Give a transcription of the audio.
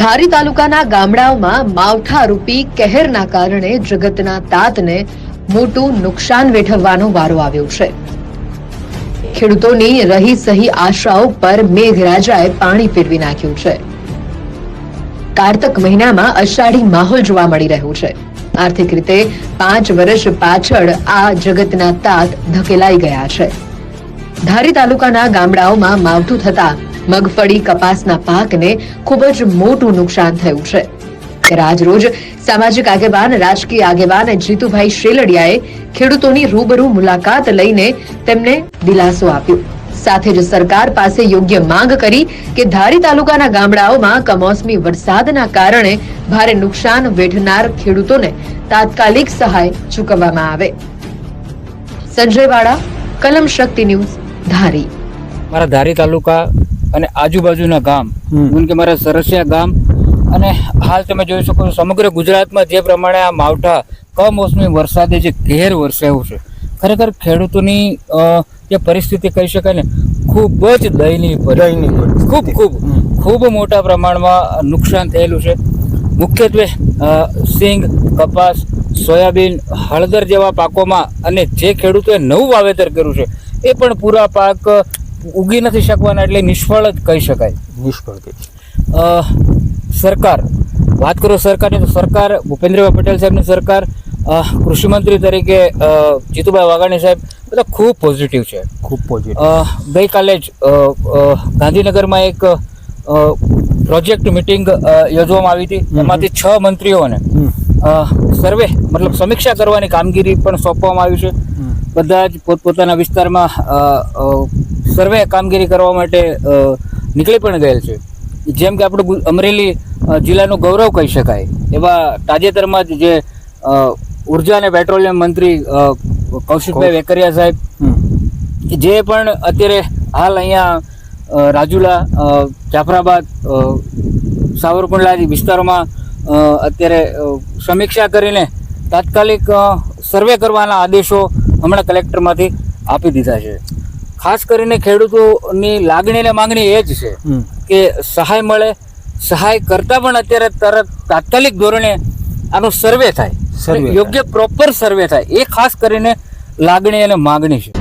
ધારી તાલુકાના ગામડાઓમાં માવઠા રૂપી કહેરના કારણે જગતના તાતને મોટું નુકસાન વેઠવવાનો વારો આવ્યો છે. ખેડૂતોની રહી સહી આશાઓ પર મેઘરાજાએ પાણી ફેરવી નાખ્યું છે. કારતક મહિનામાં અષાઢી માહોલ જોવા મળી રહ્યો છે. આર્થિક રીતે પાંચ વર્ષ પાછળ આ જગતના તાત ધકેલાઈ ગયા છે. ધારી તાલુકાના ગામડાઓમાં માવઠું થતા મગફળી કપાસના પાકને ખૂબ જ મોટું નુકસાન થયું છે. આજરોજ સામાજિક આગેવાન, રાજકીય આગેવાન જીતુભાઈ શેલડિયાએ ખેડૂતોની રૂબરૂ મુલાકાત લઈને તેમને દિલાસો આપ્યો. સાથે જ સરકાર પાસે યોગ્ય માંગ કરી કે ધારી તાલુકાના ગામડાઓમાં કમોસમી વરસાદના કારણે ભારે નુકસાન વેઠનાર ખેડૂતોને તાત્કાલિક સહાય ચૂકવવામાં આવે. સંજય વાળા કલમ શક્તિ ન્યૂઝ, ધારી. મારા ધારી તાલુકા અને આજુબાજુના ગામ. જેમ કે મારા સરસિયા ગામ અને હાલ તમે જોઈ શકો છો સમગ્ર ગુજરાતમાં જે પ્રમાણે આ માવઠા કમોસમી વરસાદે જે ઘેર વરસાયું છે ખરેખર ખેડૂતોની જે પરિસ્થિતિ કહી શકાય ને ખૂબ જ દયનીય. દયનીય ખૂબ ખૂબ ખૂબ મોટા પ્રમાણમાં નુકસાન થયેલું છે મુખ્યત્વે સિંગ કપાસ સોયાબીન હળદર જેવા પાકોમાં અને જે ખેડૂતોએ નવું વાવેતર કર્યું છે એ પણ પૂરા પાક ઉગી નથી શકવાના એટલે નિષ્ફળ જ કહી શકાય. નિષ્ફળ સરકાર વાત કરો સરકારની તો સરકાર ભૂપેન્દ્રભાઈ પટેલ સાહેબની સરકાર કૃષિમંત્રી તરીકે જીતુભાઈ વાઘાણી સાહેબ બધા ખૂબ પોઝિટિવ છે. ખૂબ પોઝિટિવ ગઈકાલે જ ગાંધીનગરમાં એક પ્રોજેક્ટ મિટિંગ યોજવામાં આવી હતી. એમાંથી છ મંત્રીઓને સર્વે મતલબ સમીક્ષા કરવાની કામગીરી પણ સોંપવામાં આવી છે. બધા જ પોતપોતાના વિસ્તારમાં સર્વે કામગીરી કરવા માટે નીકળી પણ ગયેલ છે. જેમ કે આપણું અમરેલી જિલ્લાનું ગૌરવ કહી શકાય. એવા તાજેતરમાં જ જે ઊર્જા અને પેટ્રોલિયમ મંત્રી કૌશિકભાઈ વેકરિયા સાહેબ જે પણ અત્યારે હાલ અહીંયા રાજુલા જાફરાબાદ સાવરકુંડલા વિસ્તારોમાં અત્યારે સમીક્ષા કરીને તાત્કાલિક સર્વે કરવાના આદેશો હમણાં કલેક્ટરમાંથી આપી દીધા છે. ખાસ કરીને ખેડૂતોની લાગણી અને માંગણી એ જ છે કે સહાય મળે. સહાય કરતા પણ અત્યારે તરત તાત્કાલિક ધોરણે આનો સર્વે થાય. યોગ્ય પ્રોપર સર્વે થાય. એ ખાસ કરીને લાગણી અને માંગણી છે.